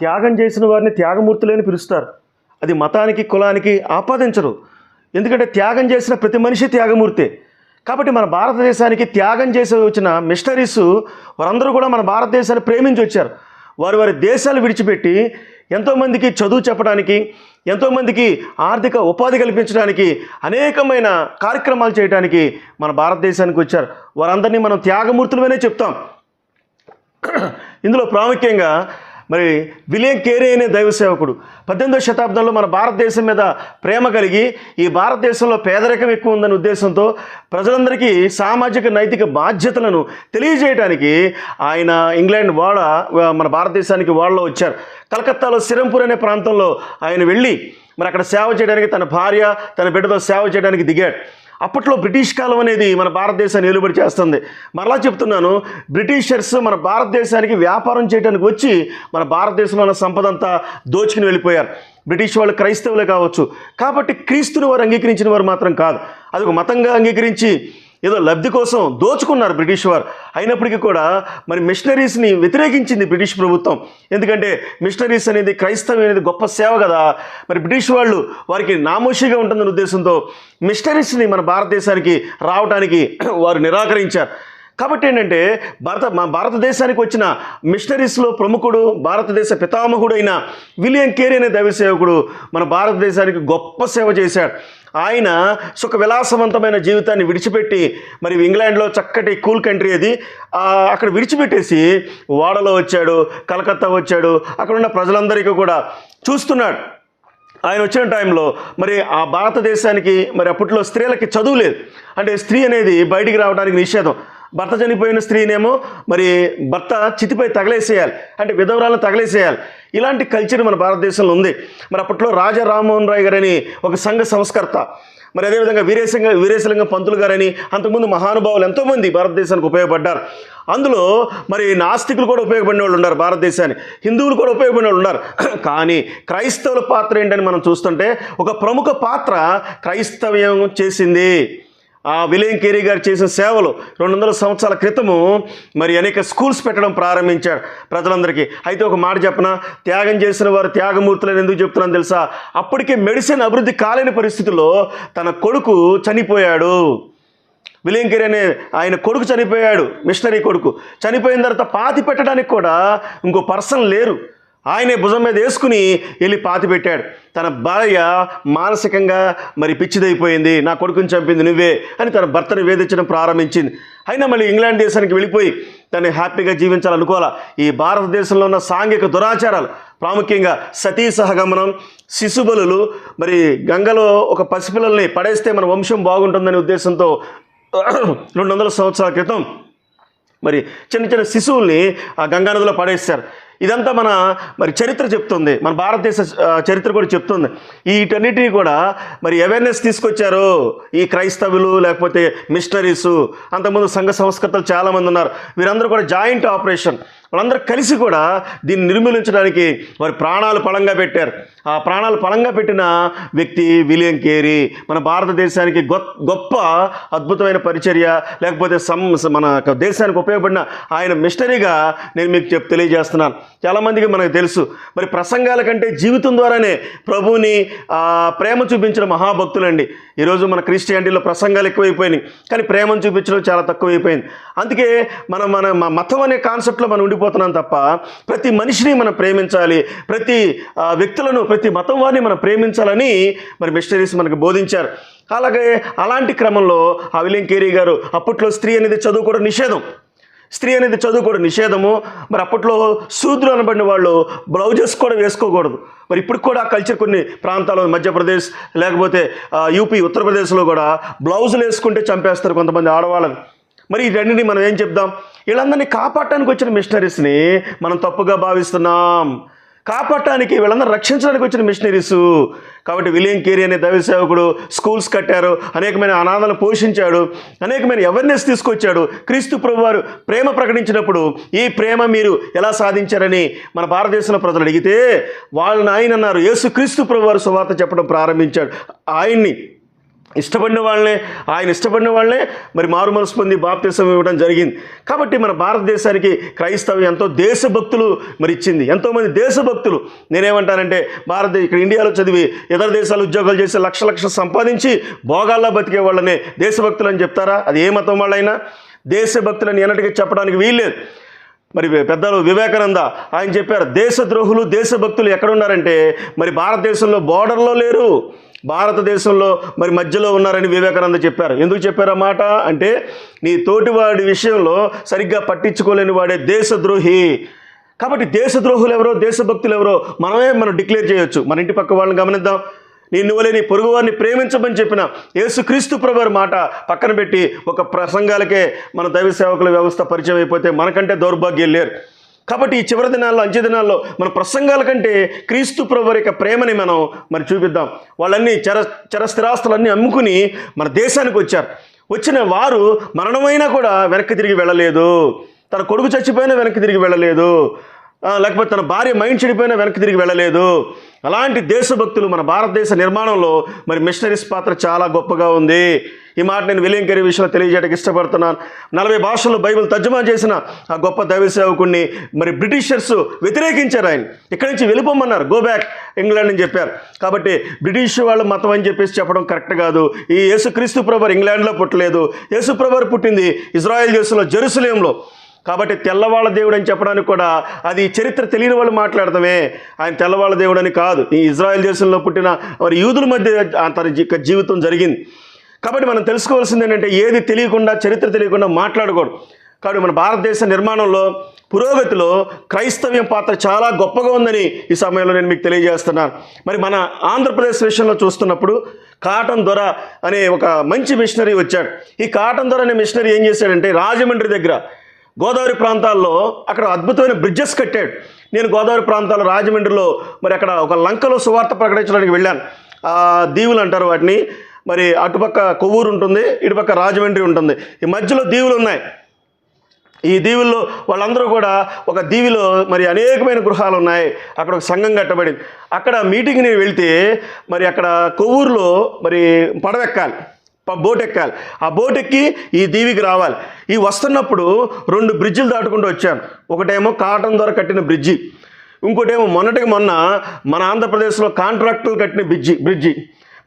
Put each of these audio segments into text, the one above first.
త్యాగం చేసిన వారిని త్యాగమూర్తులని పిలుస్తారు. అది మతానికి కులానికి ఆపాదించరు. ఎందుకంటే త్యాగం చేసిన ప్రతి మనిషి త్యాగమూర్తే. కాబట్టి మన భారతదేశానికి త్యాగం చేసి వచ్చిన మిషనరీస్ వారందరూ కూడా మన భారతదేశాన్ని ప్రేమించి వచ్చారు. వారి వారి దేశాలు విడిచిపెట్టి ఎంతోమందికి చదువు చెప్పడానికి ఎంతోమందికి ఆర్థిక ఉపాధి కల్పించడానికి అనేకమైన కార్యక్రమాలు చేయడానికి మన భారతదేశానికి వచ్చారు. వారందరినీ మనం త్యాగమూర్తులమనే చెప్తాం. ఇందులో ప్రాముఖ్యంగా మరి విలియం కేరీ అనే దైవ సేవకుడు. పద్దెనిమిదవ శతాబ్దంలో మన భారతదేశం మీద ప్రేమ కలిగి ఈ భారతదేశంలో పేదరికం ఎక్కువ ఉందనే ఉద్దేశంతో ప్రజలందరికీ సామాజిక నైతిక బాధ్యతలను తెలియజేయడానికి ఆయన ఇంగ్లాండ్ వాడ మన భారతదేశానికి వాళ్ళలో వచ్చారు. కలకత్తాలో సిరంపూర్ అనే ప్రాంతంలో ఆయన వెళ్ళి మరి అక్కడ సేవ చేయడానికి తన భార్య తన బిడ్డతో సేవ చేయడానికి దిగాడు. అప్పట్లో బ్రిటిష్ కాలం అనేది మన భారతదేశాన్ని ఏలుబడి చేస్తుంది. మరలా చెప్తున్నాను బ్రిటిషర్స్ మన భారతదేశానికి వ్యాపారం చేయడానికి వచ్చి మన భారతదేశంలో ఉన్న సంపద అంతా దోచుకుని వెళ్ళిపోయారు. బ్రిటిష్ వాళ్ళు క్రైస్తవులే కావచ్చు. కాబట్టి క్రీస్తుని వారు అంగీకరించిన వారు మాత్రం కాదు. అది ఒక మతంగా అంగీకరించి ఏదో లబ్ధి కోసం దోచుకున్నారు బ్రిటిష్ వారు. అయినప్పటికీ కూడా మరి మిషనరీస్ని వ్యతిరేకించింది బ్రిటిష్ ప్రభుత్వం. ఎందుకంటే మిషనరీస్ అనేది క్రైస్తవం అనేది గొప్ప సేవ కదా. మరి బ్రిటిష్ వాళ్ళు వారికి నామోషిగా ఉంటుందన్న ఉద్దేశంతో మిషనరీస్ని మన భారతదేశానికి రావడానికి వారు నిరాకరించారు. కాబట్టి ఏంటంటే భారత మా భారతదేశానికి వచ్చిన మిషనరీస్లో ప్రముఖుడు భారతదేశ పితామహుడైన విలియం కేరీ అనే దైవ సేవకుడు మన భారతదేశానికి గొప్ప సేవ చేశాడు. ఆయన సుఖ విలాసవంతమైన జీవితాన్ని విడిచిపెట్టి మరి ఇంగ్లాండ్లో చక్కటి కూల్ కంట్రీ అది అక్కడ విడిచిపెట్టేసి వాడలో వచ్చాడు కలకత్తా వచ్చాడు అక్కడ ఉన్న ప్రజలందరికీ కూడా చూస్తున్నాడు. ఆయన వచ్చిన టైంలో మరి ఆ భారతదేశానికి మరి అప్పట్లో స్త్రీలకి చదువు లేదు. అంటే స్త్రీ అనేది బయటికి రావడానికి నిషేధం. భర్త చనిపోయిన స్త్రీనేమో మరి భర్త చితిపై తగలేసేయాలి. అంటే విధవరాలను తగలేసేయాలి. ఇలాంటి కల్చర్ మన భారతదేశంలో ఉంది. మరి అప్పట్లో రాజా రామ్మోహన్ రాయ్ గారని ఒక సంఘ సంస్కర్త మరి అదేవిధంగా వీరేశంగ వీరేశలింగ పంతులు గారని అంతకుముందు మహానుభావులు ఎంతోమంది భారతదేశానికి ఉపయోగపడ్డారు. అందులో మరి నాస్తికులు కూడా ఉపయోగపడిన వాళ్ళు ఉన్నారు భారతదేశాన్ని. హిందువులు కూడా ఉపయోగపడిన వాళ్ళు ఉన్నారు. కానీ క్రైస్తవుల పాత్ర ఏంటని మనం చూస్తుంటే ఒక ప్రముఖ పాత్ర క్రైస్తవ్యం చేసింది. ఆ విలియం కేరీ గారు చేసిన సేవలు రెండు వందల సంవత్సరాల క్రితము మరి అనేక స్కూల్స్ పెట్టడం ప్రారంభించాడు ప్రజలందరికీ. అయితే ఒక మాట చెప్పన? త్యాగం చేసిన వారు త్యాగమూర్తులని ఎందుకు చెప్తున్నాను తెలుసా? అప్పటికే మెడిసిన్ అభివృద్ధి కాలేని పరిస్థితుల్లో తన కొడుకు చనిపోయాడు. విలియం కేరీ అనే ఆయన కొడుకు చనిపోయాడు మిషనరీ కొడుకు. చనిపోయిన తర్వాత పాతి పెట్టడానికి కూడా ఇంకో పర్సన్ లేరు. ఆయనే భుజం మీద వేసుకుని వెళ్ళి పాతి పెట్టాడు. తన భార్య మానసికంగా మరి పిచ్చిదైపోయింది. నా కొడుకుని చంపింది నువ్వే అని తన భర్తను వేధించడం ప్రారంభించింది. అయినా మళ్ళీ ఇంగ్లాండ్ దేశానికి వెళ్ళిపోయి తను హ్యాపీగా జీవించాలనుకోవాలా? ఈ భారతదేశంలో ఉన్న సాంఘిక దురాచారాలు ప్రాముఖ్యంగా సతీ సహగమనం శిశుబలులు మరి గంగలో ఒక పసిపిల్లల్ని పడేస్తే మన వంశం బాగుంటుందనే ఉద్దేశంతో రెండు వందల సంవత్సరాల క్రితం మరి చిన్న చిన్న శిశువుల్ని ఆ గంగానదిలో పడేస్తారు ఇదంతా మన మరి చరిత్ర చెప్తుంది. మన భారతదేశ చరిత్ర కూడా చెప్తుంది. వీటన్నిటినీ కూడా మరి అవేర్నెస్ తీసుకొచ్చారు. ఈ క్రైస్తవులు లేకపోతే మిషనరీసు అంతకుముందు సంఘ సంస్కర్తలు చాలామంది ఉన్నారు. వీరందరూ కూడా జాయింట్ ఆపరేషన్ వాళ్ళందరూ కలిసి కూడా దీన్ని నిర్మూలించడానికి వారి ప్రాణాలు పళంగా పెట్టారు. ఆ ప్రాణాలు పళంగా పెట్టిన వ్యక్తి విలియం కేరీ మన భారతదేశానికి గొ- గొప్ప అద్భుతమైన పరిచర్య లేకపోతే సం మన దేశానికి ఉపయోగపడిన ఆయన మిషనరీగా నేను మీకు చెప్ తెలియజేస్తున్నాను. చాలామందికి మనకు తెలుసు. మరి ప్రసంగాల కంటే జీవితం ద్వారానే ప్రభువుని ప్రేమ చూపించిన మహాభక్తులండి. ఈరోజు మన క్రిస్టియానిటీలో ప్రసంగాలు ఎక్కువైపోయినాయి. కానీ ప్రేమను చూపించడం చాలా తక్కువైపోయింది. అందుకే మనం మన మతం అనే కాన్సెప్ట్లో మనం ఉండిపోతున్నాం తప్ప ప్రతి మనిషిని మనం ప్రేమించాలి. ప్రతి వ్యక్తులను ప్రతి మతం వారిని మనం ప్రేమించాలని మరి మిషనరీస్ మనకు బోధించారు. అలాగే అలాంటి క్రమంలో ఆ విలియం కేరీ గారు అప్పట్లో స్త్రీ అనేది చదువు కూడా నిషేధం. స్త్రీ అనేది చదువుకోవడం నిషేధము. మరి అప్పట్లో శూద్రులు అనబడిన వాళ్ళు బ్లౌజెస్ కూడా వేసుకోకూడదు. మరి ఇప్పుడు కూడా కల్చర్ కొన్ని ప్రాంతాల్లో మధ్యప్రదేశ్ లేకపోతే యూపీ ఉత్తరప్రదేశ్లో కూడా బ్లౌజులు వేసుకుంటే చంపేస్తారు కొంతమంది ఆడవాళ్ళని. మరి ఈ రెండిని మనం ఏం చెప్దాం? వీళ్ళందరినీ కాపాడటానికి వచ్చిన మిషనరీస్ని మనం తప్పుగా భావిస్తున్నాం. కాపాడటానికి వీళ్ళందరూ రక్షించడానికి వచ్చిన మిషనరీస్. కాబట్టి విలియం కేరీ అనే దైవ సేవకుడు స్కూల్స్ కట్టారు అనేకమైన అనాథలను పోషించాడు అనేకమైన అవేర్నెస్ తీసుకొచ్చాడు. క్రీస్తు ప్రభు వారు ప్రేమ ప్రకటించినప్పుడు ఈ ప్రేమ మీరు ఎలా సాధించారని మన భారతదేశంలో ప్రజలు అడిగితే వాళ్ళని ఆయన అన్నారు. యేసు క్రీస్తు ప్రభు వారు సువార్త చెప్పడం ప్రారంభించాడు. ఆయన్ని ఇష్టపడిన వాళ్ళనే ఆయన ఇష్టపడిన వాళ్ళే మరి మారు మనసు పొంది బాప్తిసం ఇవ్వడం జరిగింది. కాబట్టి మన భారతదేశానికి క్రైస్తవం ఎంతో దేశభక్తులు మరి ఇచ్చింది. ఎంతోమంది దేశభక్తులు. నేనేమంటానంటే భారత ఇక్కడ ఇండియాలో చదివి ఇతర దేశాలు ఉద్యోగాలు చేసి లక్ష లక్షలు సంపాదించి భోగాల్లో బతికే వాళ్ళనే దేశభక్తులు అని చెప్తారా? అది ఏ మతం వాళ్ళైనా? దేశభక్తులని ఎన్నటికీ చెప్పడానికి వీల్లేదు. మరి పెద్దలు వివేకానంద ఆయన చెప్పారు దేశద్రోహులు దేశభక్తులు ఎక్కడున్నారంటే మరి భారతదేశంలో బోర్డర్లో లేరు. భారతదేశంలో మరి మధ్యలో ఉన్నారని వివేకానంద చెప్పారు. ఎందుకు చెప్పారు మాట? అంటే నీ తోటివాడి విషయంలో సరిగ్గా పట్టించుకోలేని వాడే దేశద్రోహి. కాబట్టి దేశద్రోహులు ఎవరో దేశభక్తులు ఎవరో మనమే మనం డిక్లేర్ చేయొచ్చు. మన ఇంటి పక్క వాళ్ళని గమనిద్దాం. నీ నువ్వులే నీ పొరుగు వారిని ప్రేమించమని చెప్పిన యేసుక్రీస్తు ప్రభువారి మాట పక్కన పెట్టి ఒక ప్రసంగాలకే మన దైవ సేవకుల వ్యవస్థ పరిచయం అయిపోతే మనకంటే దౌర్భాగ్యం లేరు. కాబట్టి ఈ చివరి దినాల్లో అంచె దినాల్లో మన ప్రసంగాల కంటే క్రీస్తు ప్రభు యొక్క ప్రేమని మనం మరి చూపిద్దాం. వాళ్ళన్నీ చర చర స్థిరాస్తులన్నీ అమ్ముకుని మన దేశానికి వచ్చారు. వచ్చిన వారు మరణమైనా కూడా వెనక్కి తిరిగి వెళ్ళలేదు. తన కొడుకు చచ్చిపోయినా వెనక్కి తిరిగి వెళ్ళలేదు. లేకపోతే తన భార్య మైండ్ చెడిపోయినా వెనక్కి తిరిగి వెళ్ళలేదు. అలాంటి దేశభక్తులు మన భారతదేశ నిర్మాణంలో మరి మిషనరీస్ పాత్ర చాలా గొప్పగా ఉంది. ఈ మాట నేను విలియం కెరీ విషయంలో తెలియజేయడానికి ఇష్టపడుతున్నాను. నలభై భాషల్లో బైబిల్ తర్జుమా చేసిన ఆ గొప్ప దైవ సేవకుడిని మరి బ్రిటిషర్స్ వ్యతిరేకించారు ఆయన. ఇక్కడి నుంచి వెళ్ళిపోమన్నారు. గో బ్యాక్ ఇంగ్లాండ్ అని చెప్పారు. కాబట్టి బ్రిటిష్ వాళ్ళ మతం అని చెప్పేసి చెప్పడం కరెక్ట్ కాదు. ఈ యేసుక్రీస్తు ప్రభర్ ఇంగ్లాండ్లో పుట్టలేదు. యేసు ప్రభర్ పుట్టింది ఇజ్రాయెల్ దేశంలో జెరూసలేంలో. కాబట్టి తెల్లవాళ్ళ దేవుడు అని చెప్పడానికి కూడా అది చరిత్ర తెలియని వాళ్ళు మాట్లాడతామే ఆయన తెల్లవాళ్ళ దేవుడు అని కాదు. ఈ ఇజ్రాయెల్ దేశంలో పుట్టిన మరి యూదుల మధ్య తన జీ- జీవితం జరిగింది. కాబట్టి మనం తెలుసుకోవాల్సింది ఏంటంటే ఏది తెలియకుండా చరిత్ర తెలియకుండా మాట్లాడకూడదు. కాబట్టి మన భారతదేశ నిర్మాణంలో పురోగతిలో క్రైస్తవ్యం పాత్ర చాలా గొప్పగా ఉందని ఈ సమయంలో నేను మీకు తెలియజేస్తున్నాను. మరి మన ఆంధ్రప్రదేశ్ విషయంలో చూస్తున్నప్పుడు కాటన్ దొర అనే ఒక మంచి మిషనరీ వచ్చాడు. ఈ కాటన్ దొర అనే మిషనరీ ఏం చేశాడంటే రాజమండ్రి దగ్గర గోదావరి ప్రాంతాల్లో అక్కడ అద్భుతమైన బ్రిడ్జెస్ కట్టాడు. నేను గోదావరి ప్రాంతాల్లో రాజమండ్రిలో మరి అక్కడ ఒక లంకలో సువార్త ప్రకటించడానికి వెళ్ళాను. దీవులు అంటారు వాటిని. మరి అటుపక్క కొవ్వూరు ఉంటుంది ఇటుపక్క రాజమండ్రి ఉంటుంది. ఈ మధ్యలో దీవులు ఉన్నాయి. ఈ దీవుల్లో వాళ్ళందరూ కూడా ఒక దీవిలో మరి అనేకమైన గృహాలు ఉన్నాయి. అక్కడ ఒక సంఘం కట్టబడింది. అక్కడ మీటింగ్ నేను వెళ్తే మరి అక్కడ కొవ్వూరులో మరి పడవెక్కాలి. బోట్ ఎక్కాలి ఆ బోట్ ఎక్కి ఈ దీవికి రావాలి. ఈ వస్తున్నప్పుడు రెండు బ్రిడ్జిలు దాటుకుంటూ వచ్చాను ఒకటేమో కాటన్ ద్వారా కట్టిన బ్రిడ్జి. ఇంకోటేమో మొన్నటికి మొన్న మన ఆంధ్రప్రదేశ్లో కాంట్రాక్టులు కట్టిన బ్రిడ్జి బ్రిడ్జి.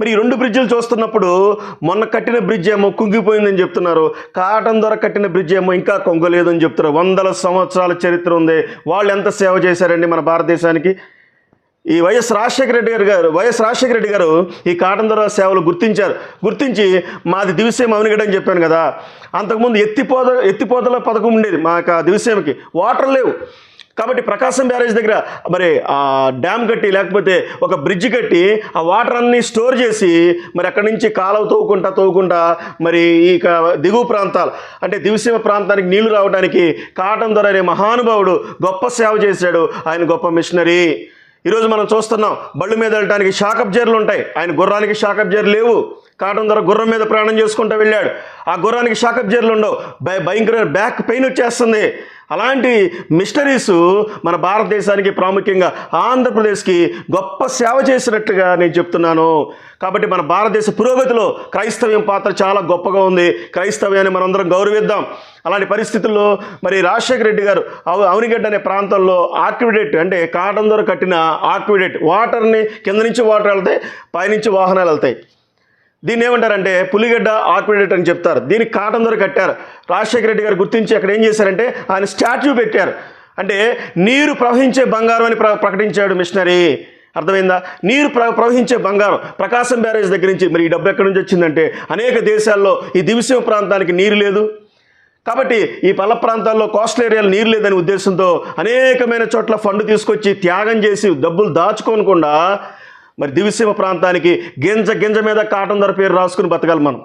మరి ఈ రెండు బ్రిడ్జిలు చూస్తున్నప్పుడు మొన్న కట్టిన బ్రిడ్జ్ ఏమో కుంగిపోయిందని చెప్తున్నారు. కాటన్ ద్వారా కట్టిన బ్రిడ్జ్ ఏమో ఇంకా కొంగలేదని చెప్తున్నారు. వందల సంవత్సరాల చరిత్ర ఉంది. వాళ్ళు ఎంత సేవ చేశారండి మన భారతదేశానికి? ఈ వైఎస్ రాజశేఖర రెడ్డి గారు గారు వైఎస్ రాజశేఖర రెడ్డి గారు ఈ కాటన్ దొర సేవలు గుర్తించారు. గుర్తించి మాది దివిసేమ అవనిగడ అని చెప్పాను కదా అంతకుముందు ఎత్తిపోద ఎత్తిపోతల పథకం ఉండేది మా యొక్క దివిసేమకి. వాటర్ లేవు. కాబట్టి ప్రకాశం బ్యారేజ్ దగ్గర మరి ఆ డ్యామ్ కట్టి లేకపోతే ఒక బ్రిడ్జ్ కట్టి ఆ వాటర్ అన్ని స్టోర్ చేసి మరి అక్కడి నుంచి కాలువ తవ్వుకుంటా తవ్వుకుంటా మరి ఈ దిగువ ప్రాంతాలు అంటే దివిసీమ ప్రాంతానికి నీళ్ళు రావడానికి కాటం ద్వారా అనే మహానుభావుడు గొప్ప సేవ చేశాడు. ఆయన గొప్ప మిషనరీ. ఈరోజు మనం చూస్తున్నాం బళ్ళు మీద వెళ్ళడానికి షాకప్ జర్లు ఉంటాయి. ఆయన గుర్రానికి షాకప్ జర్లు లేవు. కాటన్ ధర గుర్రం మీద ప్రయాణం చేసుకుంటూ వెళ్ళాడు. ఆ గుర్రానికి షాకప్ జర్లు ఉండవు. భయ భయంకరమైన బ్యాక్ పెయిన్ వచ్చేస్తుంది. అలాంటి మిషనరీస్ మన భారతదేశానికి ప్రాముఖ్యంగా ఆంధ్రప్రదేశ్కి గొప్ప సేవ చేసినట్టుగా నేను చెప్తున్నాను. కాబట్టి మన భారతదేశ పురోగతిలో క్రైస్తవ్యం పాత్ర చాలా గొప్పగా ఉంది. క్రైస్తవ్యాన్ని మనందరం గౌరవిద్దాం. అలాంటి పరిస్థితుల్లో మరి రాజశేఖర రెడ్డి గారు అవనిగడ్డ అనే ప్రాంతంలో ఆక్విడేట్ అంటే కాటన్ ద్వారా కట్టిన ఆక్విడేట్ వాటర్ని కింద నుంచి వాటర్ వెళ్తాయి పైనుంచి వాహనాలు వెళ్తాయి. దీన్ని ఏమంటారంటే పులిగడ్డ ఆర్పిడేట్ అని చెప్తారు. దీనికి కాటన్ ద్వారా కట్టారు. రాజశేఖర రెడ్డి గారు గుర్తించి అక్కడ ఏం చేశారంటే ఆయన స్టాచ్యూ పెట్టారు. అంటే నీరు ప్రవహించే బంగారం అని ప్ర- ప్రకటించాడు మిషనరీ. అర్థమైందా? నీరు ప్ర ప్రవహించే బంగారం. ప్రకాశం బ్యారేజ్ దగ్గర నుంచి మరి ఈ డబ్బు ఎక్కడి నుంచి వచ్చిందంటే అనేక దేశాల్లో ఈ దివిసీమ ప్రాంతానికి నీరు లేదు. కాబట్టి ఈ పల్ల ప్రాంతాల్లో కోస్టల్ ఏరియాలో నీరు లేదనే ఉద్దేశంతో అనేకమైన చోట్ల ఫండ్ తీసుకొచ్చి త్యాగం చేసి డబ్బులు దాచుకోనకుండా మరి దివిసీమ ప్రాంతానికి గింజ గింజ మీద కాటన్ ధర పేరు రాసుకుని బతకాలి మనం.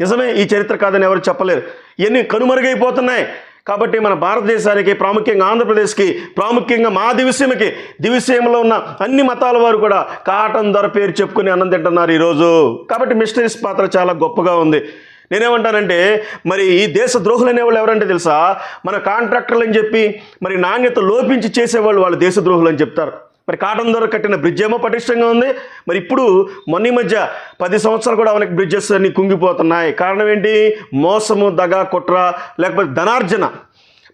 నిజమే ఈ చరిత్ర కాదని ఎవరు చెప్పలేరు. ఇవన్నీ కనుమరుగైపోతున్నాయి. కాబట్టి మన భారతదేశానికి ప్రాముఖ్యంగా ఆంధ్రప్రదేశ్కి ప్రాముఖ్యంగా మా దివిసీమకి దివిసీమలో ఉన్న అన్ని మతాల వారు కూడా కాటన్ ధర పేరు చెప్పుకుని అన్నం తింటున్నారు ఈరోజు. కాబట్టి మిషనరీస్ పాత్ర చాలా గొప్పగా ఉంది. నేనేమంటానంటే మరి ఈ దేశ ద్రోహులు అనేవాళ్ళు ఎవరంటే తెలుసా? మన కాంట్రాక్టర్లు అని చెప్పి మరి నాణ్యత లోపించి చేసేవాళ్ళు వాళ్ళు దేశ ద్రోహులు అని చెప్తారు. మరి కాటన్ ద్వారా కట్టిన బ్రిడ్జ్ ఏమో పటిష్టంగా ఉంది. మరి ఇప్పుడు మొన్న మధ్య పది సంవత్సరాలు కూడా మనకి బ్రిడ్జెస్ అన్ని కుంగిపోతున్నాయి. కారణం ఏంటి? మోసము దగ కుట్ర లేకపోతే ధనార్జన.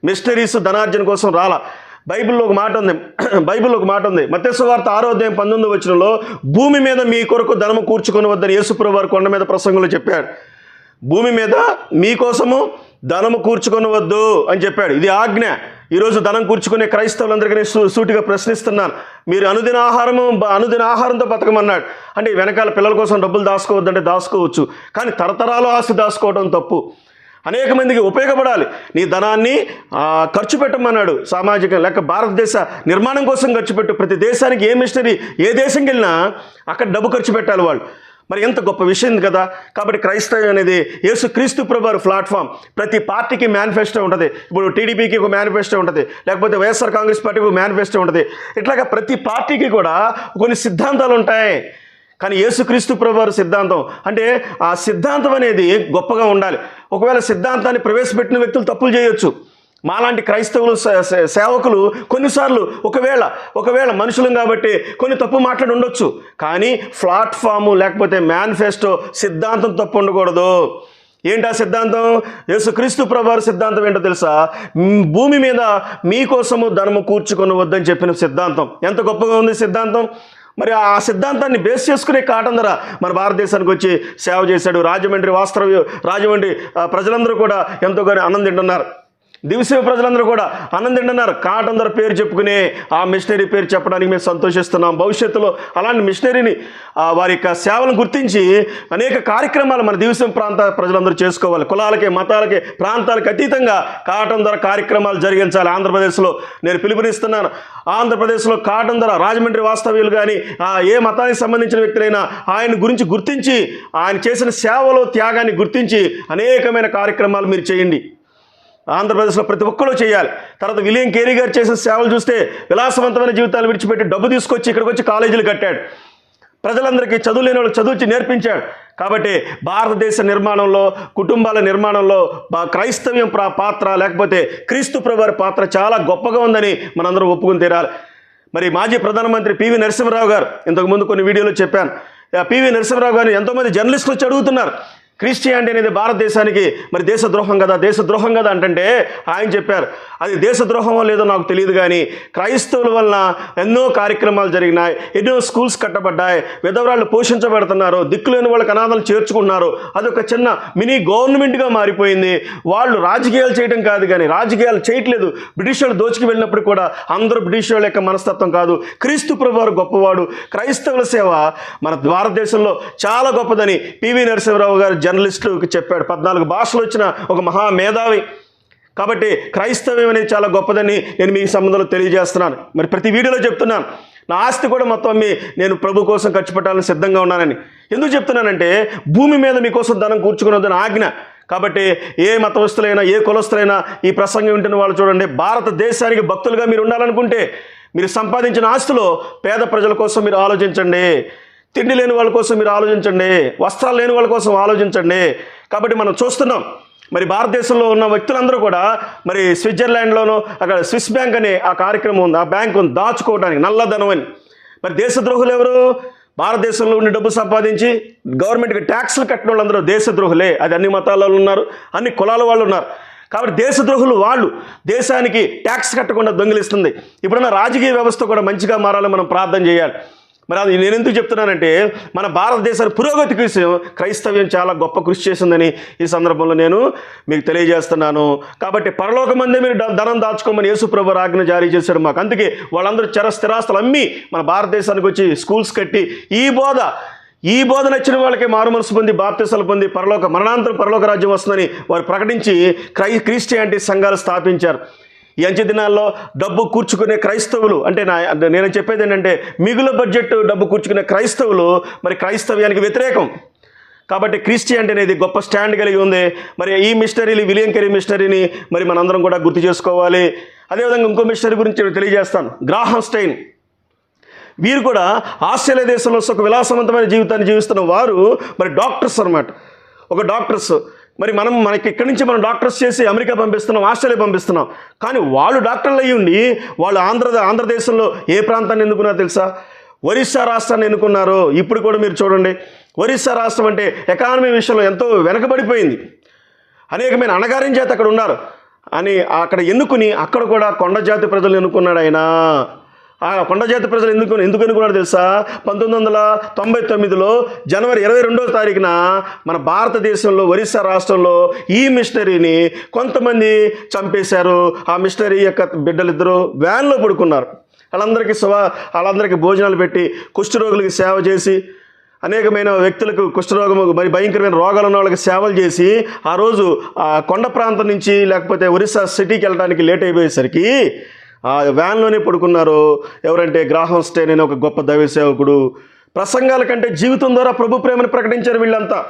మిస్టరీస్ ధనార్జన కోసం రాలా. బైబిల్లో ఒక మాట ఉంది. బైబిల్లో ఒక మాట ఉంది. మత్స్యవార్త ఆరోగ్యం పంతొమ్మిది వచ్చినలో భూమి మీద మీ కొరకు ధనము కూర్చుకొని వద్దని యేసుప్రభు వారు కొండ మీద ప్రసంగంలో చెప్పాడు. భూమి మీద మీకోసము ధనము కూర్చుకొని వద్దు అని చెప్పాడు. ఇది ఆజ్ఞ. ఈరోజు ధనం కూర్చుకునే క్రైస్తవులందరికీ నేను సూటిగా ప్రశ్నిస్తున్నాను. మీరు అనుదిన ఆహారము అనుదిన ఆహారంతో బతకమన్నాడు. అంటే వెనకాల పిల్లల కోసం డబ్బులు దాచుకోవద్దంటే దాచుకోవచ్చు. కానీ తరతరాలు ఆస్తి దాచుకోవడం తప్పు. అనేక మందికి ఉపయోగపడాలి. నీ ధనాన్ని ఖర్చు పెట్టమన్నాడు సామాజిక లేక భారతదేశ నిర్మాణం కోసం ఖర్చు పెట్టు. ప్రతి దేశానికి ఏ మిషనరీ ఏ దేశంకి వెళ్ళినా అక్కడ డబ్బు ఖర్చు పెట్టాలి వాళ్ళు. మరి ఎంత గొప్ప విషయం కదా. కాబట్టి క్రైస్తవం అనేది యేసుక్రీస్తు ప్రభు ప్లాట్ఫామ్. ప్రతి పార్టీకి మేనిఫెస్టో ఉంటుంది. ఇప్పుడు టీడీపీకి ఒక మేనిఫెస్టో ఉంటుంది. లేకపోతే వైఎస్ఆర్ కాంగ్రెస్ పార్టీకి ఒక మేనిఫెస్టో ఉంటుంది. ఇట్లాగా ప్రతి పార్టీకి కూడా కొన్ని సిద్ధాంతాలు ఉంటాయి. కానీ యేసుక్రీస్తు ప్రభువారి సిద్ధాంతం అంటే ఆ సిద్ధాంతం అనేది గొప్పగా ఉండాలి. ఒకవేళ సిద్ధాంతాన్ని ప్రవేశపెట్టిన వ్యక్తులు తప్పులు చేయొచ్చు. మాలాంటి క్రైస్తవులు సే- సేవకులు కొన్నిసార్లు ఒకవేళ ఒకవేళ మనుషులం కాబట్టి కొన్ని తప్పు మాట్లాడి ఉండొచ్చు. కానీ ప్లాట్ఫాము లేకపోతే మేనిఫెస్టో సిద్ధాంతం తప్పు ఉండకూడదు. ఏంటి ఆ సిద్ధాంతం? యేసుక్రీస్తు ప్రభావ సిద్ధాంతం ఏంటో తెలుసా? భూమి మీద మీకోసము ధనము కూర్చుకొని వద్దని చెప్పిన సిద్ధాంతం. ఎంత గొప్పగా ఉంది సిద్ధాంతం? మరి ఆ సిద్ధాంతాన్ని బేస్ చేసుకునే కాటందర మన భారతదేశానికి వచ్చి సేవ చేశాడు. రాజమండ్రి వాస్తవ రాజమండ్రి ప్రజలందరూ కూడా ఎంతోగానో ఆనందింటున్నారు దివసేవ ప్రజలందరూ కూడా ఆనందింటున్నారు కాటన్ పేరు చెప్పుకునే ఆ మిషనరీ పేరు చెప్పడానికి మేము సంతోషిస్తున్నాం. భవిష్యత్తులో అలాంటి మిషనరీని వారి యొక్క సేవలను గుర్తించి అనేక కార్యక్రమాలు మన దివసం ప్రాంత ప్రజలందరూ చేసుకోవాలి. కులాలకి మతాలకి ప్రాంతాలకు అతీతంగా కాటందర కార్యక్రమాలు జరిగించాలి. ఆంధ్రప్రదేశ్లో నేను పిలుపునిస్తున్నాను. ఆంధ్రప్రదేశ్లో కాటందర రాజమండ్రి వాస్తవ్యులు కానీ ఏ మతానికి సంబంధించిన వ్యక్తులైనా ఆయన గురించి గుర్తించి ఆయన చేసిన సేవలో త్యాగాన్ని గుర్తించి అనేకమైన కార్యక్రమాలు మీరు చేయండి. ఆంధ్రప్రదేశ్లో ప్రతి ఒక్కరూ చేయాలి. తర్వాత విలియం కేరీ గారు చేసిన సేవలు చూస్తే విలాసవంతమైన జీవితాలు విడిచిపెట్టి డబ్బు తీసుకొచ్చి ఇక్కడికి వచ్చి కాలేజీలు కట్టాడు. ప్రజలందరికీ చదువు లేని వాళ్ళు చదువుచి నేర్పించాడు. కాబట్టి భారతదేశ నిర్మాణంలో కుటుంబాల నిర్మాణంలో బా- క్రైస్తవ్యం పాత్ర లేకపోతే క్రీస్తు ప్రభువారి పాత్ర చాలా గొప్పగా ఉందని మనందరం ఒప్పుకుని తీరాలి. మరి మాజీ ప్రధానమంత్రి పివి నరసింహరావు గారు ఇంతకుముందు కొన్ని వీడియోలో చెప్పాను. పివి నరసింహరావు గారిని ఎంతోమంది జర్నలిస్టులు వచ్చి అడుగుతున్నారు. క్రిస్టియానిటీ అనేది భారతదేశానికి మరి దేశద్రోహం కదా దేశద్రోహం కదా అంటే ఆయన చెప్పారు. అది దేశద్రోహమో లేదో నాకు తెలియదు కానీ క్రైస్తవుల వలన ఎన్నో కార్యక్రమాలు జరిగినాయి ఎన్నో స్కూల్స్ కట్టబడ్డాయి విధవరాళ్ళు పోషించబడుతున్నారు దిక్కులేని వాళ్ళకి అనాథాలు చేర్చుకుంటున్నారు. అదొక చిన్న మినీ గవర్నమెంట్గా మారిపోయింది. వాళ్ళు రాజకీయాలు చేయడం కాదు కానీ రాజకీయాలు చేయట్లేదు. బ్రిటిష్ వాళ్ళు దోచుకు వెళ్ళినప్పుడు కూడా అందరూ బ్రిటిష్ వాళ్ళ యొక్క మనస్తత్వం కాదు. క్రీస్తు ప్రభువారు గొప్పవాడు. క్రైస్తవుల సేవ మన భారతదేశంలో చాలా గొప్పదని పివి నరసింహరావు గారు జర్నలిస్టులకు చెప్పాడు. పద్నాలుగు భాషలు వచ్చిన ఒక మహా మేధావి. కాబట్టి క్రైస్తవ్యం అనేది చాలా గొప్పదని నేను మీ సంబంధంలో తెలియజేస్తున్నాను. మరి ప్రతి వీడియోలో చెప్తున్నాను. నా ఆస్తి కూడా మొత్తం మీ నేను ప్రభు కోసం ఖర్చు పెట్టాలని సిద్ధంగా ఉన్నానని. ఎందుకు చెప్తున్నానంటే భూమి మీద మీకోసం ధనం కూర్చుకున్నదని ఆజ్ఞ. కాబట్టి ఏ మతవస్తులైనా ఏ కులస్తులైనా ఈ ప్రసంగం వింటున్న వాళ్ళు చూడండి. భారతదేశానికి భక్తులుగా మీరు ఉండాలనుకుంటే మీరు సంపాదించిన ఆస్తిలో పేద ప్రజల కోసం మీరు ఆలోచించండి. తిండి లేని వాళ్ళ కోసం మీరు ఆలోచించండి వస్త్రాలు లేని వాళ్ళ కోసం ఆలోచించండి. కాబట్టి మనం చూస్తున్నాం. మరి భారతదేశంలో ఉన్న వ్యక్తులందరూ కూడా మరి స్విట్జర్లాండ్లోనూ అక్కడ స్విస్ బ్యాంక్ అనే ఆ కార్యక్రమం ఉంది ఆ బ్యాంకును దాచుకోవడానికి నల్లధనం అని మరి దేశద్రోహులు ఎవరు? భారతదేశంలో ఉండి డబ్బు సంపాదించి గవర్నమెంట్కి ట్యాక్స్లు కట్టిన వాళ్ళందరూ దేశద్రోహులే అది అన్ని మతాలలో ఉన్నారు అన్ని కులాల వాళ్ళు ఉన్నారు. కాబట్టి దేశద్రోహులు వాళ్ళు దేశానికి ట్యాక్స్ కట్టకుండా దొంగిలిస్తుంది. ఇప్పుడున్న రాజకీయ వ్యవస్థ కూడా మంచిగా మారాలని మనం ప్రార్థన చేయాలి. మరి అది నేను ఎందుకు చెప్తున్నానంటే మన భారతదేశ పురోగతి కృషి క్రైస్తవ్యం చాలా గొప్ప కృషి చేసిందని ఈ సందర్భంలో నేను మీకు తెలియజేస్తున్నాను. కాబట్టి పరలోకమందే మీరు ధనం దాచుకోమని యేసుప్రభు ఆజ్ఞ జారీ చేశాడు మాకు. అందుకే వాళ్ళందరూ చర స్థిరాస్తులు అమ్మి మన భారతదేశానికి వచ్చి స్కూల్స్ కట్టి ఈ బోధ ఈ బోధ నచ్చిన వాళ్ళకి మారు మనసు పొంది బాప్తిసలు పొంది పరలోక మరణాంతరం పరలోక రాజ్యం వస్తుందని వారు ప్రకటించి క్రై క్రిస్టియానిటీ సంఘాలు స్థాపించారు. ఈ అంచె దినాల్లో డబ్బు కూర్చుకునే క్రైస్తవులు అంటే నా నేను చెప్పేది ఏంటంటే మిగులు బడ్జెట్ డబ్బు కూర్చుకునే క్రైస్తవులు మరి క్రైస్తవ్యానికి వ్యతిరేకం. కాబట్టి క్రిస్టియానిటీ అనేది గొప్ప స్టాండ్ కలిగి ఉంది. మరి ఈ మిషనరీని విలియం కెరీ మిషనరీని మరి మనందరం కూడా గుర్తు చేసుకోవాలి. అదేవిధంగా ఇంకో మిషనరీ గురించి నేను తెలియజేస్తాను. గ్రాహం స్టైన్ వీరు కూడా ఆస్ట్రేలియా దేశంలో ఒక విలాసవంతమైన జీవితాన్ని జీవిస్తున్న వారు మరి డాక్టర్స్ అనమాట ఒక డాక్టర్స్ మరి మనం మనకి ఇక్కడి నుంచి మనం డాక్టర్స్ చేసి అమెరికా పంపిస్తున్నాం ఆస్ట్రేలియా పంపిస్తున్నాం. కానీ వాళ్ళు డాక్టర్లు అయ్యి ఉండి వాళ్ళు ఆంధ్ర ఆంధ్రదేశంలో ఏ ప్రాంతాన్ని ఎందుకున్నారో తెలుసా? ఒరిస్సా రాష్ట్రాన్ని ఎన్నుకున్నారు ఇప్పుడు కూడా మీరు చూడండి. ఒరిస్సా రాష్ట్రం అంటే ఎకానమీ విషయంలో ఎంతో వెనకబడిపోయింది. అనేకమైన అణగారిన చేత అక్కడ ఉన్నారు. అని అక్కడ ఎన్నుకుని అక్కడ కూడా కొండ జాతి ప్రజలు ఎన్నుకున్నాడు ఆయన. ఆ కొండ జాతి ప్రజలు ఎందుకు ఎందుకు ఎన్నుకున్నాడు తెలుసా? పంతొమ్మిది వందల తొంభై తొమ్మిదిలో జనవరి ఇరవై రెండవ తారీఖున మన భారతదేశంలో ఒరిస్సా రాష్ట్రంలో ఈ మిషనరీని కొంతమంది చంపేశారు. ఆ మిషనరీ యొక్క బిడ్డలిద్దరూ వ్యాన్లో పడుకున్నారు. వాళ్ళందరికీ శుభ వాళ్ళందరికీ భోజనాలు పెట్టి కుష్ఠరోగులకి సేవ చేసి అనేకమైన వ్యక్తులకు కుష్ఠరోగము మరి భయంకరమైన రోగాలు ఉన్న వాళ్ళకి సేవలు చేసి ఆ రోజు ఆ కొండ ప్రాంతం నుంచి లేకపోతే ఒరిస్సా సిటీకి వెళ్ళడానికి లేట్ అయిపోయేసరికి వ్యాన్లోనే పడుకున్నారు. ఎవరంటే గ్రాహం స్టేన్ అనే ఒక గొప్ప దైవ సేవకుడు. ప్రసంగాల కంటే జీవితం ద్వారా ప్రభు ప్రేమను ప్రకటించారు వీళ్ళంతా.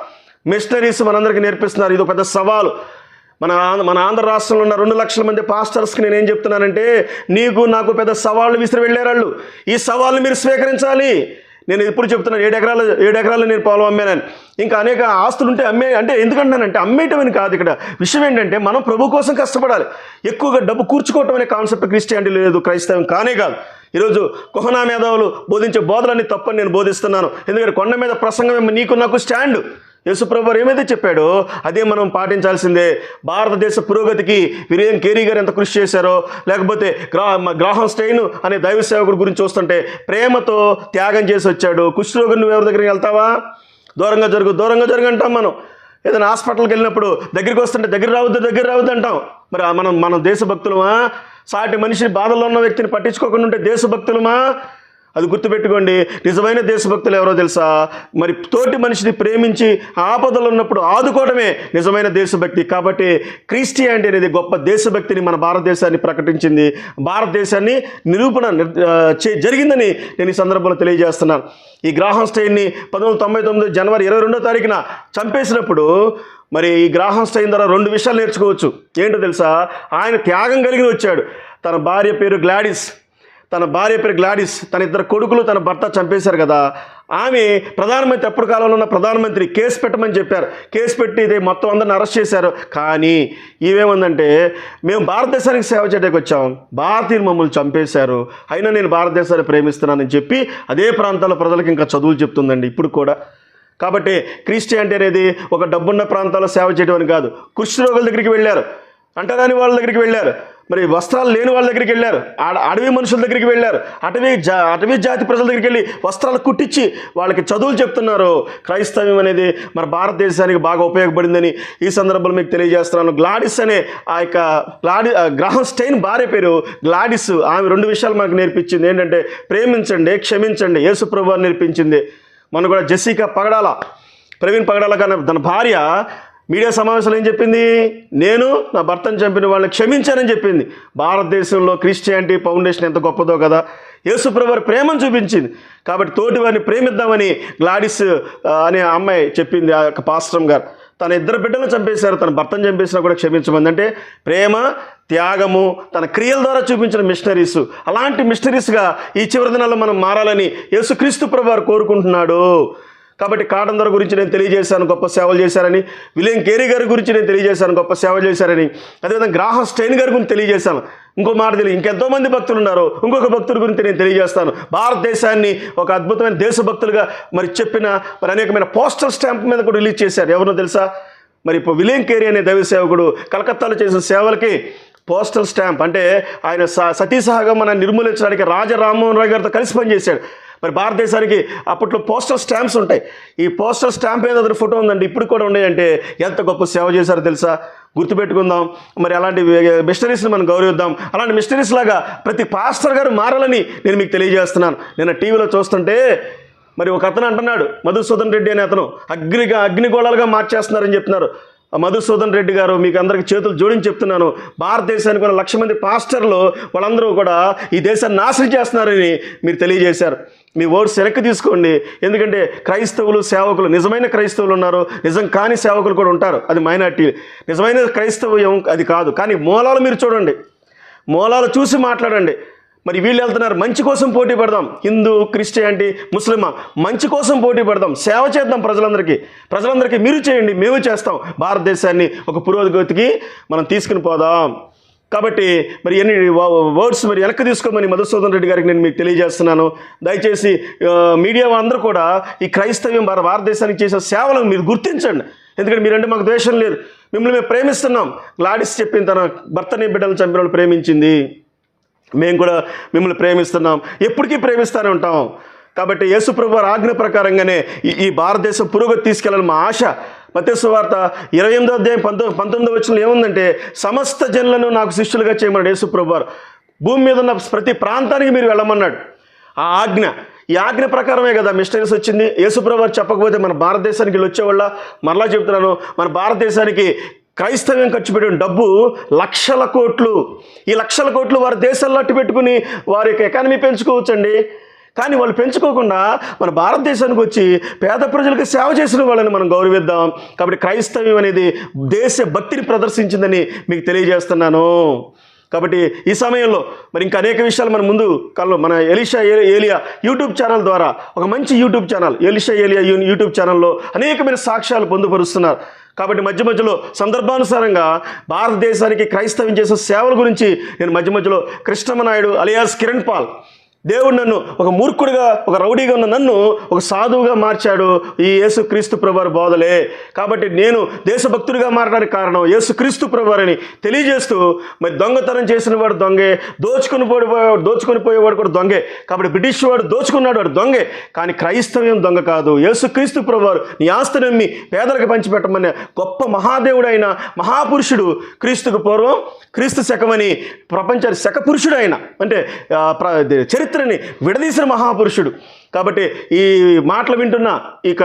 మిషనరీస్ మనందరికీ నేర్పిస్తున్నారు. ఇది ఒక పెద్ద సవాలు. మన ఆంధ్ర- మన ఆంధ్ర రాష్ట్రంలో ఉన్న రెండు లక్షల మంది పాస్టర్స్కి నేను ఏం చెప్తున్నానంటే నీకు నాకు పెద్ద సవాళ్ళు విసిరి వెళ్ళారు ఈ సవాళ్ళు మీరు స్వీకరించాలి. నేను ఎప్పుడు చెప్తున్నాను ఏడు ఎకరాలు ఏడు ఎకరాలు నేను పొలం అమ్మానని. ఇంకా అనేక ఆస్తులు ఉంటే అమ్మే అంటే ఎందుకంటానంటే అమ్మేయటమని కాదు ఇక్కడ. విషయం ఏంటంటే మనం ప్రభు కోసం కష్టపడాలి. ఎక్కువగా డబ్బు కూర్చుకోవటం అనే కాన్సెప్ట్ క్రిస్టియానిటీ లేదు క్రైస్తవం కానే కాదు. ఈరోజు కుహనా మేధావులు బోధించే బోధలన్నీ తప్పని నేను బోధిస్తున్నాను. ఎందుకంటే కొండ మీద ప్రసంగం నీకు నాకు స్టాండ్. యేసుప్రభు వారు ఏమైతే చెప్పాడో అదే మనం పాటించాల్సిందే. భారతదేశ పురోగతికి విలియం కేరీ గారు ఎంత కృషి చేశారో లేకపోతే గ్రా గ్రాహం స్టెయిన్ అనే దైవ సేవకుడి గురించి చూస్తుంటే ప్రేమతో త్యాగం చేసి వచ్చాడు. కుష్ఠరోగి నువ్వు ఎవరి దగ్గరికి వెళ్తావా? దూరంగా జరుగు దూరంగా జరుగు అంటాం మనం. ఏదైనా హాస్పిటల్కి వెళ్ళినప్పుడు దగ్గరికి వస్తుంటే దగ్గర రావద్దు దగ్గర రావద్దు అంటాం. మరి మనం మనం దేశభక్తులమా? సాటి మనిషి బాధల్లో ఉన్న వ్యక్తిని పట్టించుకోకుండా ఉంటే దేశభక్తులమా? అది గుర్తుపెట్టుకోండి. నిజమైన దేశభక్తులు ఎవరో తెలుసా? మరి తోటి మనిషిని ప్రేమించి ఆపదలు ఉన్నప్పుడు ఆదుకోవడమే నిజమైన దేశభక్తి. కాబట్టి క్రిస్టియానిటీ అనేది గొప్ప దేశభక్తిని మన భారతదేశాన్ని ప్రకటించింది. భారతదేశాన్ని నిరూపణ చే- జరిగిందని నేను ఈ సందర్భంలో తెలియజేస్తున్నాను. ఈ గ్రాహం స్టైన్ని పంతొమ్మిది తొంభై తొమ్మిది జనవరి ఇరవై రెండో తారీఖున చంపేసినప్పుడు మరి ఈ గ్రాహం స్టైన్ ద్వారా రెండు విషయాలు నేర్చుకోవచ్చు. ఏంటో తెలుసా? ఆయన త్యాగం కలిగి వచ్చాడు. తన భార్య పేరు గ్లాడిస్. తన భార్య పేరు గ్లాడిస్ తన ఇద్దరు కొడుకులు తన భర్త చంపేశారు కదా. ఆమె ప్రధానమంత్రి అప్పుడు కాలంలో ఉన్న ప్రధానమంత్రి కేసు పెట్టమని చెప్పారు. కేసు పెట్టి ఇది మొత్తం అందరిని అరెస్ట్ చేశారు. కానీ ఇవేముందంటే మేము భారతదేశానికి సేవ చేయడానికి వచ్చాం. భారతీయులు మమ్మల్ని చంపేశారు. అయినా నేను భారతదేశాన్ని ప్రేమిస్తున్నానని చెప్పి అదే ప్రాంతాల ప్రజలకు ఇంకా చదువులు చెప్తుందండి ఇప్పుడు కూడా. కాబట్టి క్రిస్టియానిటీ అనేది ఒక డబ్బున్న ప్రాంతాల్లో సేవ చేయడం అని కాదు. కుష్ఠరోగుల దగ్గరికి వెళ్ళారు. అంటరాని వాళ్ళ దగ్గరికి వెళ్ళారు. మరి వస్త్రాలు లేని వాళ్ళ దగ్గరికి వెళ్ళారు. ఆడ అడవి మనుషుల దగ్గరికి వెళ్ళారు. అటవీ జా అటవీ జాతి ప్రజల దగ్గరికి వెళ్ళి వస్త్రాలు కుట్టించి వాళ్ళకి చదువులు చెప్తున్నారు. క్రైస్తవ్యం అనేది మన భారతదేశానికి బాగా ఉపయోగపడిందని ఈ సందర్భంలో మీకు తెలియజేస్తున్నాను. గ్లాడిస్ అనే ఆ యొక్క గ్లాడి ఆ గ్రహం స్టెయిన్ భార్య పేరు గ్లాడిస్. ఆమె రెండు విషయాలు మనకు నేర్పించింది. ఏంటంటే ప్రేమించండి క్షమించండి. యేసుప్రభు వారు నేర్పించింది. మనం కూడా జెసికా పగడాల ప్రవీణ్ పగడాల కానీ తన భార్య మీడియా సమావేశంలో ఏం చెప్పింది? నేను నా భర్తను చంపిన వాళ్ళని క్షమించానని చెప్పింది. భారతదేశంలో క్రిస్టియానిటీ ఫౌండేషన్ ఎంత గొప్పదో కదా. యేసుప్రభు ప్రేమను చూపించింది. కాబట్టి తోటి వారిని ప్రేమిద్దామని గ్లాడిస్ అనే అమ్మాయి చెప్పింది ఆ యొక్క పాస్టర్ గారు. తన ఇద్దరు బిడ్డలను చంపేశారు. తన భర్తను చంపేసినా కూడా క్షమించమంది అంటే ప్రేమ త్యాగము తన క్రియల ద్వారా చూపించిన మిషనరీస్. అలాంటి మిషనరీస్గా ఈ చివరి దినాల్లో మనం మారాలని యేసుక్రీస్తు ప్రభు వారు కోరుకుంటున్నాడు. కాబట్టి కాటందర గురించి నేను తెలియజేశాను గొప్ప సేవలు చేశారని. విలియం కేరీ గారి గురించి నేను తెలియజేశాను గొప్ప సేవలు చేశారని. అదేవిధంగా గ్రాహ స్టెయిన్ గారి గురించి తెలియజేశాను. ఇంకో మాట తెలియదు. ఇంకెంతో మంది భక్తులు ఉన్నారు. ఇంకొక భక్తుల గురించి నేను తెలియజేస్తాను. భారతదేశాన్ని ఒక అద్భుతమైన దేశభక్తులుగా మరి చెప్పిన మరి అనేకమైన పోస్టల్ స్టాంప్ మీద కూడా రిలీజ్ చేశారు. ఎవరినో తెలుసా? మరి ఇప్పుడు విలియం కేరీ అనే దైవ సేవకుడు కలకత్తాలో చేసిన సేవలకి పోస్టల్ స్టాంప్ అంటే ఆయన స సతీ సహగమన నిర్మూలించడానికి రాజా రామ్మోహన్ రావు గారితో కలిసి పనిచేశాడు. మరి భారతదేశానికి అప్పట్లో పోస్టల్ స్టాంప్స్ ఉంటాయి. ఈ పోస్టల్ స్టాంప్ మీద అతని ఫోటో ఉందండి. ఇప్పుడు కూడా ఉన్నాయంటే ఎంత గొప్ప సేవ చేశారో తెలుసా? గుర్తుపెట్టుకుందాం. మరి అలాంటి మిషనరీస్ని మనం గౌరవిద్దాం. అలాంటి మిషనరీస్ లాగా ప్రతి పాస్టర్ గారు మారాలని నేను మీకు తెలియజేస్తున్నాను. నేను టీవీలో చూస్తుంటే మరి ఒక అతను అంటున్నాడు మధుసూదన్ రెడ్డి అనే అతను అగ్నిగా అగ్నిగోళాలుగా మార్చేస్తున్నారని చెప్తున్నారు మధుసూదన్ రెడ్డి గారు మీకు అందరికి చేతులు జోడించి చెప్తున్నాను. భారతదేశానికి ఉన్న లక్ష మంది పాస్టర్లు వాళ్ళందరూ కూడా ఈ దేశాన్ని నాశనం చేస్తున్నారని మీరు తెలియజేశారు. మీ ఓట్స్ వెనక్కి తీసుకోండి. ఎందుకంటే క్రైస్తవులు సేవకులు నిజమైన క్రైస్తవులు ఉన్నారు. నిజం కాని సేవకులు కూడా ఉంటారు. అది మైనార్టీ. నిజమైన క్రైస్తవ్యం అది కాదు. కానీ మూలాలు మీరు చూడండి. మూలాలు చూసి మాట్లాడండి. మరి వీళ్ళు వెళ్తున్నారు. మంచి కోసం పోటీ పడదాం. హిందూ క్రిస్టియానిటీ ముస్లిమా మంచి కోసం పోటీ పడదాం. సేవ చేద్దాం ప్రజలందరికీ. ప్రజలందరికీ మీరు చేయండి మేము చేస్తాం. భారతదేశాన్ని ఒక పురోగతికి మనం తీసుకుని పోదాం. కాబట్టి మరి ఎన్ని వర్డ్స్ మరి వెనక్కి తీసుకోమని మధుసూదన్ రెడ్డి గారికి నేను మీకు తెలియజేస్తున్నాను. దయచేసి మీడియా అందరూ కూడా ఈ క్రైస్తవ్యం భారత భారతదేశానికి చేసే సేవలను మీరు గుర్తించండి. ఎందుకంటే మీరంటే మాకు ద్వేషం లేదు. మిమ్మల్ని మేము ప్రేమిస్తున్నాం. గ్లాడిస్ చెప్పిన తన భర్తని బిడ్డలు చంపిన వాళ్ళు ప్రేమించింది. మేము కూడా మిమ్మల్ని ప్రేమిస్తున్నాం. ఎప్పటికీ ప్రేమిస్తూనే ఉంటాం. కాబట్టి యేసుప్రభు ఆజ్ఞ ప్రకారంగానే ఈ ఈ భారతదేశం పురోగతి తీసుకెళ్ళాలని మా ఆశ. మత్స్సు వార్త ఇరవై ఎనిమిదో అధ్యాయం పంతొమ్మిది పంతొమ్మిదో వచ్చిన ఏముందంటే సమస్త జనులను నాకు శిష్యులుగా చేయమన్నాడు యేసుప్రభు వారు. భూమి మీద ఉన్న ప్రతి ప్రాంతానికి మీరు వెళ్ళమన్నాడు. ఆ ఆజ్ఞ ఈ ఆజ్ఞ ప్రకారమే కదా మిషనరీస్ వచ్చింది. యేసుప్రభు వారు చెప్పకపోతే మన భారతదేశానికి వీళ్ళు వచ్చేవాళ్ళ మరలా చెప్తున్నాను మన భారతదేశానికి క్రైస్తవ్యం ఖర్చు పెట్టిన డబ్బు లక్షల కోట్లు. ఈ లక్షల కోట్లు వారి దేశాల్లో అట్టు పెట్టుకుని వారి యొక్క ఎకానమీ పెంచుకోవచ్చండి. కానీ వాళ్ళు పెంచుకోకుండా మన భారతదేశానికి వచ్చి పేద ప్రజలకు సేవ చేసిన వాళ్ళని మనం గౌరవిద్దాం. కాబట్టి క్రైస్తవ్యం అనేది దేశ భక్తిని ప్రదర్శించిందని మీకు తెలియజేస్తున్నాను. కాబట్టి ఈ సమయంలో మరి ఇంకా అనేక విషయాలు మన ముందు కళ్ళు మన ఎలిషా ఏ- ఏలియా యూట్యూబ్ ఛానల్ ద్వారా ఒక మంచి YouTube channel Elisha Eliya YouTube ఛానల్లో అనేకమైన సాక్ష్యాలు పొందుపరుస్తున్నారు. కాబట్టి మధ్య మధ్యలో సందర్భానుసారంగా భారతదేశానికి క్రైస్తవం చేసే సేవల గురించి నేను మధ్య మధ్యలో కృష్ణమనాయుడు అలియాస్ కిరణ్ పాల్ దేవుడు నన్ను ఒక మూర్ఖుడిగా ఒక రౌడీగా ఉన్న నన్ను ఒక సాధువుగా మార్చాడు ఈ యేసుక్రీస్తు ప్రభువారి బోధలే. కాబట్టి నేను దేశభక్తుడిగా మారడానికి కారణం యేసుక్రీస్తు ప్రభువారిని తెలియజేస్తూ మరి దొంగతనం చేసిన వాడు దొంగే దోచుకుని పోయేవాడు దోచుకుని పోయేవాడు కూడా దొంగే. కాబట్టి బ్రిటిష్ వాడు దోచుకున్నాడు వాడు దొంగే. కానీ క్రైస్తవ్యం దొంగ కాదు. యేసుక్రీస్తు ప్రభువారు నీ ఆస్తి నమ్మి పేదలకు పంచిపెట్టమనే గొప్ప మహాదేవుడైన మహాపురుషుడు క్రీస్తుకు పూర్వం క్రీస్తు శకమని ప్రపంచ శక పురుషుడు అంటే చరిత్ర ప్ర- చరిత్రని విడదీసిన మహాపురుషుడు. కాబట్టి ఈ మాటలు వింటున్న ఇక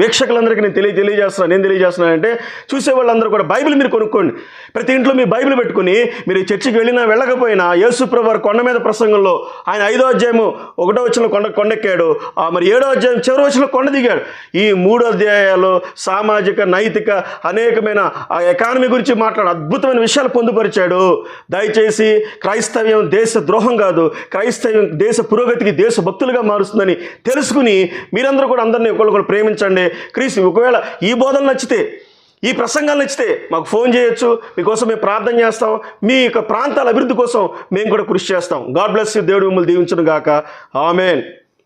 వీక్షకులందరికీ నేను తెలియ తెలియజేస్తున్నాను నేను తెలియజేస్తున్నానంటే చూసే వాళ్ళందరూ కూడా బైబిల్ మీరు కొనుక్కోండి. ప్రతి ఇంట్లో మీ బైబిల్ పెట్టుకుని మీరు చర్చికి వెళ్ళినా వెళ్ళకపోయినా యేసుప్రభు కొండ మీద ప్రసంగంలో ఆయన ఐదో అధ్యాయము ఒకటో వచ్చిన కొండ కొండెక్కాడు. ఆ మరి ఏడో అధ్యాయం చివరి వచ్చిన కొండ దిగాడు. ఈ మూడో అధ్యాయాలు సామాజిక నైతిక అనేకమైన ఆ ఎకానమీ గురించి మాట్లాడు అద్భుతమైన విషయాలు పొందుపరిచాడు. దయచేసి క్రైస్తవ్యం దేశ ద్రోహం కాదు. క్రైస్తవ్యం దేశ పురోగతికి దేశ భక్తులుగా మారుస్తుందని తెలుసుకుని మీరందరూ కూడా అందరినీ ఒకరికొకరు ప్రేమించండి. క్రీస్తు ఒకవేళ ఈ బోధన నచ్చితే ఈ ప్రసంగాలు నచ్చితే మాకు ఫోన్ చేయొచ్చు. మీకోసం మేము ప్రార్థన చేస్తాం. మీ యొక్క ప్రాంతాల అభివృద్ధి కోసం మేము కూడా కృషి చేస్తాం. God bless you. దేవుడు మిమ్మల్ని దీవించను గాక ఆమెన్.